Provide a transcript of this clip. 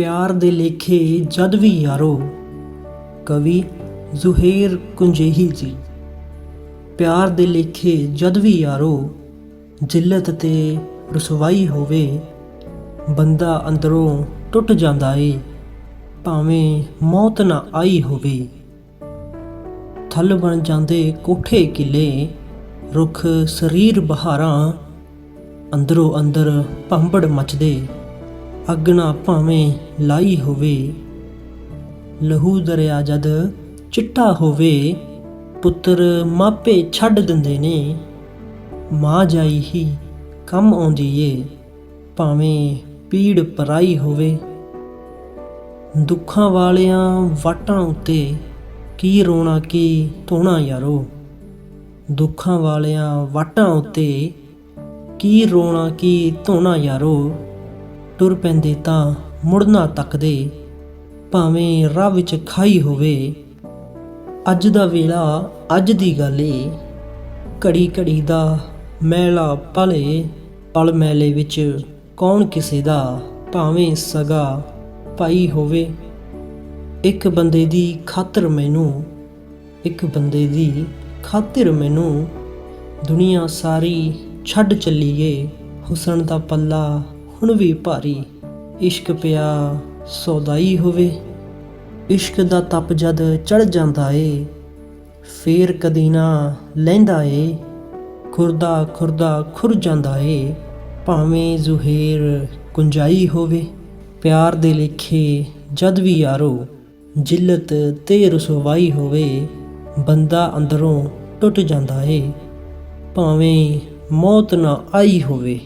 ਪਿਆਰ ਦੇ ਲੇਖੇ ਜਦ ਵੀ ਯਾਰੋ, ਕਵੀ ਜ਼ੁਹੇਰ ਕੁੰਜੇਹੀ ਜੀ। ਪਿਆਰ ਦੇ ਲੇਖੇ ਜਦ ਵੀ ਯਾਰੋ, ਜਿੱਲਤ ਤੇ ਰਸਵਾਈ ਹੋਵੇ, ਬੰਦਾ ਅੰਦਰੋਂ ਟੁੱਟ ਜਾਂਦਾ ਏ, ਭਾਵੇਂ ਮੌਤ ਨਾ ਆਈ ਹੋਵੇ। ਥਲ ਬਣ ਜਾਂਦੇ ਕੋਠੇ ਕਿਲੇ, ਰੁੱਖ ਸਰੀਰ ਬਹਾਰਾਂ, ਅੰਦਰੋਂ ਅੰਦਰ ਭੰਬੜ ਮਚਦੇ। ਅੱਗ ਭਾਵੇਂ ਲਾਈ ਹੋਵੇ। ਲਹੂ ਦਰਿਆ ਜਦ ਚਿੱਟਾ ਹੋਵੇ, ਪੁੱਤਰ ਮਾਪੇ ਛੱਡ ਦਿੰਦੇ ਨੇ। ਮਾਂ ਜਾਈ ਹੀ ਕੰਮ ਆਉਂਦੀ ਏ, ਭਾਵੇਂ ਪੀੜ ਪਰਾਈ ਹੋਵੇ। ਦੁੱਖਾਂ ਵਾਲਿਆਂ ਵਾਟਾਂ ਉੱਤੇ ਕੀ ਰੋਣਾ, ਕੀ ਧੋਣਾ ਯਾਰੋ। ਦੁੱਖਾਂ ਵਾਲਿਆਂ ਵਾਟਾਂ ਉੱਤੇ ਕੀ ਰੋਣਾ, ਕੀ ਧੋਣਾ ਯਾਰੋ। ਟੁਰ ਪੈਂਦੇ ਤਾਂ ਮੁੜਨਾ ਤੱਕਦੇ, ਭਾਵੇਂ ਰਾਹ ਵਿੱਚ ਖਾਈ ਹੋਵੇ। ਅੱਜ ਦਾ ਵੇਲਾ ਅੱਜ ਦੀ ਗੱਲ ਏ। ਘੜੀ ਘੜੀ ਦਾ ਮੈਲਾ ਪਲੇ, ਪਲ ਮੈਲੇ ਵਿੱਚ ਕੌਣ ਕਿਸੇ ਦਾ, ਭਾਵੇਂ ਸਗਾ ਭਾਈ ਹੋਵੇ। ਇੱਕ ਬੰਦੇ ਦੀ ਖਾਤਰ ਮੈਨੂੰ, ਇੱਕ ਬੰਦੇ ਦੀ ਖਾਤਰ ਮੈਨੂੰ ਦੁਨੀਆ ਸਾਰੀ ਛੱਡ ਚੱਲੀਏ ਹੁਸਨ ਦਾ ਪੱਲਾ ਹੁਣ ਵੀ ਭਾਰੀ ਇਸ਼ਕ ਪਿਆ, ਸੌਦਾਈ ਹੋਵੇ। ਇਸ਼ਕ ਦਾ ਤਪ ਜਦ ਚੜ ਜਾਂਦਾ ਏ, ਫੇਰ ਕਦੀ ਨਾ ਲੈਂਦਾ ਏ। ਖੁਰਦਾ ਖੁਰਦਾ ਖੁਰ ਜਾਂਦਾ ਏ, ਭਾਵੇਂ ਜ਼ੁਹੇਰ ਕੁੰਜਾਈ ਹੋਵੇ। ਪਿਆਰ ਦੇ ਲੇਖੇ ਜਦ ਵੀ ਯਾਰੋ, ਜਿੱਲਤ ਤੇ ਰਸਵਾਈ ਹੋਵੇ, ਬੰਦਾ ਅੰਦਰੋਂ ਟੁੱਟ ਜਾਂਦਾ ਏ। ਭਾਵੇਂ ਮੌਤ ਨਾ ਆਈ ਹੋਵੇ।